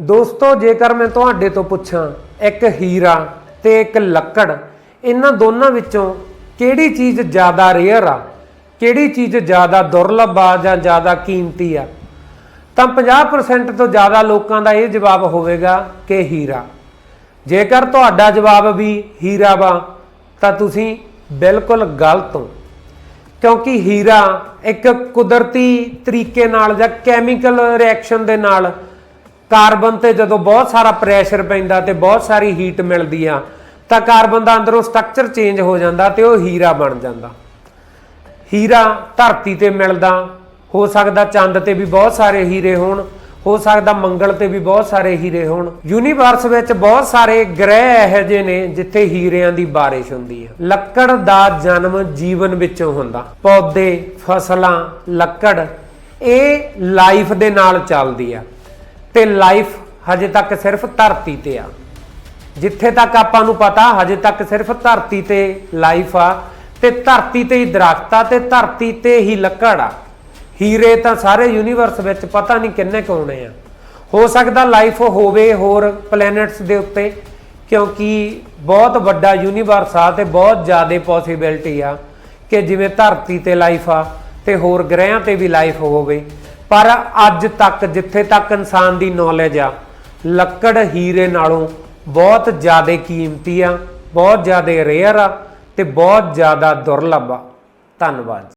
ਦੋਸਤੋ, ਜੇਕਰ ਮੈਂ ਤੁਹਾਡੇ ਤੋਂ ਪੁੱਛਾਂ, ਇੱਕ ਹੀਰਾ ਤੇ ਇੱਕ ਲੱਕੜ, ਇਹਨਾਂ ਦੋਨਾਂ ਵਿੱਚੋਂ ਕਿਹੜੀ ਚੀਜ਼ ਜ਼ਿਆਦਾ ਰੇਅਰ ਆ? ਕਿਹੜੀ ਚੀਜ਼ ਜ਼ਿਆਦਾ ਦੁਰਲੱਭ ਆ ਜਾਂ ਜ਼ਿਆਦਾ ਕੀਮਤੀ ਆ? ਤਾਂ 50% ਤੋਂ ਜ਼ਿਆਦਾ ਲੋਕਾਂ ਦਾ ਇਹ ਜਵਾਬ ਹੋਵੇਗਾ ਕਿ ਹੀਰਾ। ਜੇਕਰ ਤੁਹਾਡਾ ਜਵਾਬ ਵੀ ਹੀਰਾ ਵਾ, ਤਾਂ ਤੁਸੀਂ ਬਿਲਕੁਲ ਗਲਤ ਹੋ। ਕਿਉਂਕਿ ਹੀਰਾ ਇੱਕ ਕੁਦਰਤੀ ਤਰੀਕੇ ਨਾਲ ਜਾਂ ਕੈਮੀਕਲ ਰਿਐਕਸ਼ਨ ਦੇ ਨਾਲ ਕਾਰਬਨ ਤੇ ਜਦੋਂ ਬਹੁਤ ਸਾਰਾ ਪ੍ਰੈਸ਼ਰ ਪੈਂਦਾ ਤੇ ਬਹੁਤ ਸਾਰੀ ਹੀਟ ਮਿਲਦੀ ਆ, ਤਾਂ ਕਾਰਬਨ ਦਾ ਅੰਦਰੋਂ ਸਟਰਕਚਰ ਚੇਂਜ ਹੋ ਜਾਂਦਾ ਤੇ ਉਹ ਹੀਰਾ ਬਣ ਜਾਂਦਾ। ਹੀਰਾ ਧਰਤੀ ਤੇ ਮਿਲਦਾ, ਹੋ ਸਕਦਾ ਚੰਦ ਤੇ ਵੀ ਬਹੁਤ ਸਾਰੇ ਹੀਰੇ ਹੋਣ, ਹੋ ਸਕਦਾ ਮੰਗਲ ਤੇ ਵੀ ਬਹੁਤ ਸਾਰੇ ਹੀਰੇ ਹੋਣ। ਯੂਨੀਵਰਸ ਵਿੱਚ ਬਹੁਤ ਸਾਰੇ ਗ੍ਰਹਿ ਇਹੋ ਜਿਹੇ ਨੇ ਜਿੱਥੇ ਹੀਰਿਆਂ ਦੀ ਬਾਰਿਸ਼ ਹੁੰਦੀ ਹੈ ਲੱਕੜ ਦਾ ਜਨਮ ਜੀਵਨ ਵਿੱਚੋਂ ਹੁੰਦਾ। ਪੌਦੇ, ਫਸਲਾਂ, ਲੱਕੜ, ਇਹ ਲਾਈਫ ਦੇ ਨਾਲ ਚੱਲਦੀ ਆ। ਤੇ ਲਾਈਫ ਹਜੇ ਤੱਕ ਸਿਰਫ ਧਰਤੀ ਤੇ ਆ। ਜਿੱਥੇ ਤੱਕ ਆਪਾਂ ਨੂੰ ਪਤਾ, ਹਜੇ ਤੱਕ ਸਿਰਫ ਧਰਤੀ ਤੇ ਲਾਈਫ ਆ ਤੇ ਧਰਤੀ ਤੇ ਹੀ ਦਰਖਤ ਆ ਤੇ ਧਰਤੀ ਤੇ ਹੀ ਲੱਕੜ ਆ। ਹੀਰੇ ਤਾਂ ਸਾਰੇ ਯੂਨੀਵਰਸ ਵਿੱਚ ਪਤਾ ਨਹੀਂ ਕਿੰਨੇ ਕੁ ਹੋਣੇ ਆ। ਹੋ ਸਕਦਾ ਲਾਈਫ ਹੋਵੇ ਹੋਰ ਪਲੈਨਟਸ ਦੇ ਉੱਤੇ, ਕਿਉਂਕਿ ਬਹੁਤ ਵੱਡਾ ਯੂਨੀਵਰਸ ਆ ਤੇ ਬਹੁਤ ਜ਼ਿਆਦਾ ਪੋਸਿਬਿਲਿਟੀ ਆ ਕਿ ਜਿਵੇਂ ਧਰਤੀ ਤੇ ਲਾਈਫ ਆ ਤੇ ਹੋਰ ਗ੍ਰਹਿਆਂ ਤੇ ਵੀ ਲਾਈਫ ਹੋਵੇ। ਪਰ ਅੱਜ ਤੱਕ ਜਿੱਥੇ ਤੱਕ ਇਨਸਾਨ ਦੀ ਨੌਲੇਜ ਆ, ਲੱਕੜ ਹੀਰੇ ਨਾਲੋਂ ਬਹੁਤ ਜ਼ਿਆਦਾ ਕੀਮਤੀ ਆ, ਬਹੁਤ ਜ਼ਿਆਦਾ ਰੇਅਰ ਆ ਤੇ ਬਹੁਤ ਜ਼ਿਆਦਾ ਦੁਰਲੱਭ ਆ। ਧੰਨਵਾਦ